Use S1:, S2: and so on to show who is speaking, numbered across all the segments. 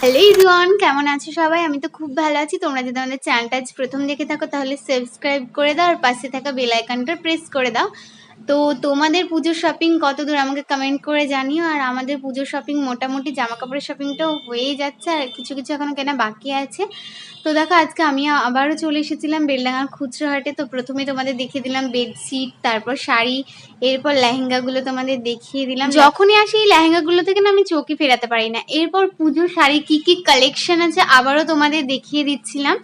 S1: Hello everyone কেমন আছো সবাই? আমি তো খুব ভালো আছি। তোমরা যদি আমাদের চ্যানেলটা আজ প্রথম দেখে থাকো, তাহলে সাবস্ক্রাইব করে দাও আর পাশে থাকা বেল আইকনটা প্রেস করে দাও। তো তোমাদের পুজোর শপিং কত দূর আমাকে কমেন্ট করে জানিও। আর আমাদের পুজোর শপিং মোটামুটি জামা কাপড়ের শপিংটাও হয়েই যাচ্ছে আর কিছু কিছু এখনও কেনা বাকি আছে। তো দেখো আজকে আমি আবারও চলে এসেছিলাম বেলডাঙ্গার খুচরো হাটে তো প্রথমে তোমাদের দেখিয়ে দিলাম বেডশিট তারপর শাড়ি এরপর লেহেঙ্গাগুলো তোমাদের দেখিয়ে দিলাম। যখনই আসি এই লেহেঙ্গাগুলো থেকে না আমি চোখে ফেরাতে পারি না। এরপর পুজোর শাড়ি কি কি কালেকশন আছে আবারও তোমাদের দেখিয়ে দিচ্ছিলাম।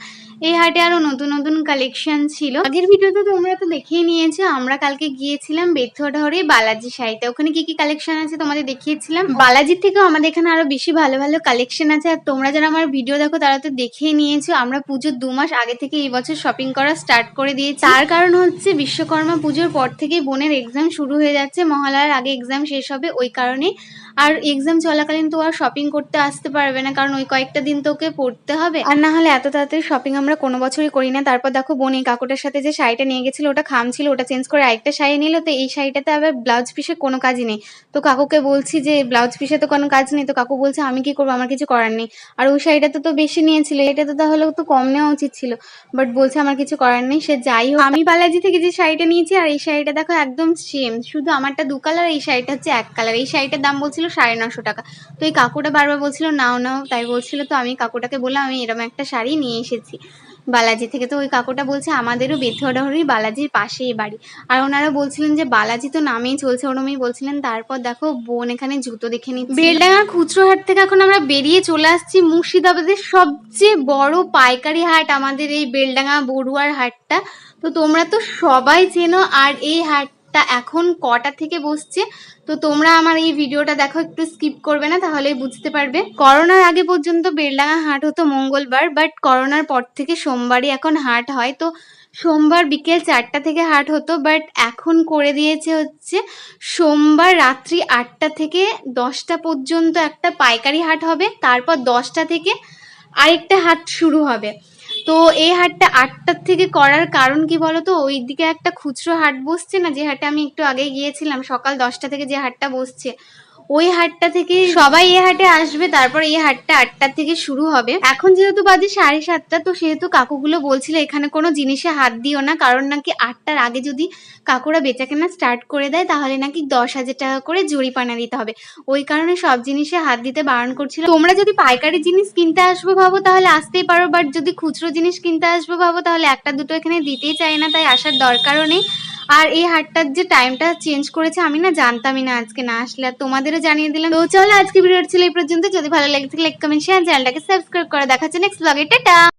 S1: এই হাটে আরও নতুন নতুন কালেকশন ছিল। আগের ভিডিওতে তোমরা তো দেখেই নিয়েছো, আমরা কালকে গিয়েছিলাম বেথুয়াডহরে বালাজি শাড়িতে ওখানে কি কি কালেকশন আছে তোমাদের দেখিয়েছিলাম? বালাজির থেকেও আমাদের এখানে আরও বেশি ভালো ভালো কালেকশন আছে। আর তোমরা যারা আমার ভিডিও দেখো, তারা তো দেখেই নিয়েছো। আমরা পুজোর দু মাস আগে থেকে এই বছর শপিং করা স্টার্ট করে দিয়েছি। তার কারণ হচ্ছে বিশ্বকর্মা পুজোর পর থেকেই বোনের এক্সাম শুরু হয়ে যাচ্ছে। মহালয়ার আগে এক্সাম শেষ হবে, ওই কারণে আর এক্সাম চলাকালীন তো আর শপিং করতে আসতে পারবে না, কারণ ওই কয়েকটা দিন তো ওকে পড়তে হবে। আর না হলে এত তাড়াতাড়ি শপিং আমরা কোনো বছরই করি না। তারপর দেখো বোন এই কাকুটার সাথে যে শাড়িটা নিয়ে গেছিল, ওটা খাম ছিল, ওটা চেঞ্জ করে আরেকটা শাড়ি নিল, তো এই শাড়িটাতে আবার ব্লাউজ পিসে কোনো কাজই নেই। তো কাকুকে বলছি যে ব্লাউজ পিসে তো কোনো কাজ নেই। তো কাকু বলছে, আমি কি করব? আমার কিছু করার নেই। আর ওই শাড়িটাতে তো বেশি নিয়েছিল, এটা তো তাহলে তো কম নেওয়া উচিত ছিল। বাট বলছে, আমার কিছু করার নেই। সে যাই হোক, আমি বালাজি থেকে যে শাড়িটা নিয়েছি, আর এই শাড়িটা দেখো একদম সেম শুধু আমারটা দু কালার এই শাড়িটা হচ্ছে এক কালার এই শাড়িটার দাম বলছিল সাড়ে নশো টাকা। তো এই কাকুটা বারবার বলছিল, নাও নাও। তাই বলছিল, তো আমি কাকুটাকে বললাম, আমি এরকম একটা শাড়ি নিয়ে এসেছি বালাজি থেকে। তো ওই কাকুটা বলছে, আমাদেরও বেথুয়াডহরি বালাজির পাশেই বাড়ি। আর ওনারা বলছিলেন যে, বালাজি তো নামেই চলছে। ওরমই বলছিলেন, তারপর দেখো বোন এখানে জুতো দেখে নিচ্ছে। বেলডাঙ্গা খুচরো হাট থেকে এখন আমরা বেরিয়ে চলে আসছি মুর্শিদাবাদের সবচেয়ে বড় পাইকারি হাট, আমাদের এই বেলডাঙ্গা বড়ুয়ার হাটটা। তো তোমরা তো সবাই চেনো, আর এই হাটটা এখন কটা থেকে বসছে? তো তোমরা আমার এই ভিডিওটা দেখো, একটু স্কিপ করবে না তাহলে বুঝতে পারবে। করোনার আগে পর্যন্ত বেলডাঙ্গা হাট হতো মঙ্গলবার বাট করোনার পর থেকে সোমবারই এখন হাট হয়। তো সোমবার বিকেল চারটা থেকে হাট হতো বাট এখন করে দিয়েছে হচ্ছে সোমবার রাত্রি আটটা থেকে দশটা পর্যন্ত একটা পাইকারি হাট হবে, তারপর দশটা থেকে আরেকটা হাট শুরু হবে। তো এই হাটটা আটটার থেকে করার কারণ কি বলতো? ওইদিকে একটা খুচরো হাট বসছে না? যে হাটে আমি একটু আগে গিয়েছিলাম, সকাল দশটা থেকে যে হাটটা বসছে। ওই হাটটা থেকে সবাই এই হাটে আসবে, তারপর এই হাটটা আটটা থেকে শুরু হবে। এখন যেহেতু বাজে সাড়ে সাতটা, তো সেহেতু কাকুগুলো বলছিল এখানে কোনো জিনিসে হাত দিও না, কারণ নাকি আটটার আগে যদি কাকুরা বেচা কেনা স্টার্ট করে দেয়, তাহলে নাকি দশ হাজার টাকা করে জরিপানা দিতে হবে। ওই কারণে সব জিনিসে হাত দিতে বারণ করছিল। তোমরা যদি পাইকারি জিনিস কিনতে আসব ভাবো, তাহলে আসতেই পারো বাট যদি খুচরো জিনিস কিনতে আসব ভাবো, তাহলে একটা দুটো এখানে দিতেই চাই না, তাই আসার দরকারও নেই। আর এই হাটটার যে টাইমটা চেঞ্জ করেছে, আমি না জানতামই না আজকে না আসলে, আর তোমাদেরও জানিয়ে দিলাম। তো চলো, আজকে ভিডিও ছিল এই পর্যন্ত। যদি ভালো লেগে লাইক কমেন্ট শেয়ার চ্যানেলটাকে সাবস্ক্রাইব করে দেখাচ্ছে। নেক্সট ব্লগে টাটা!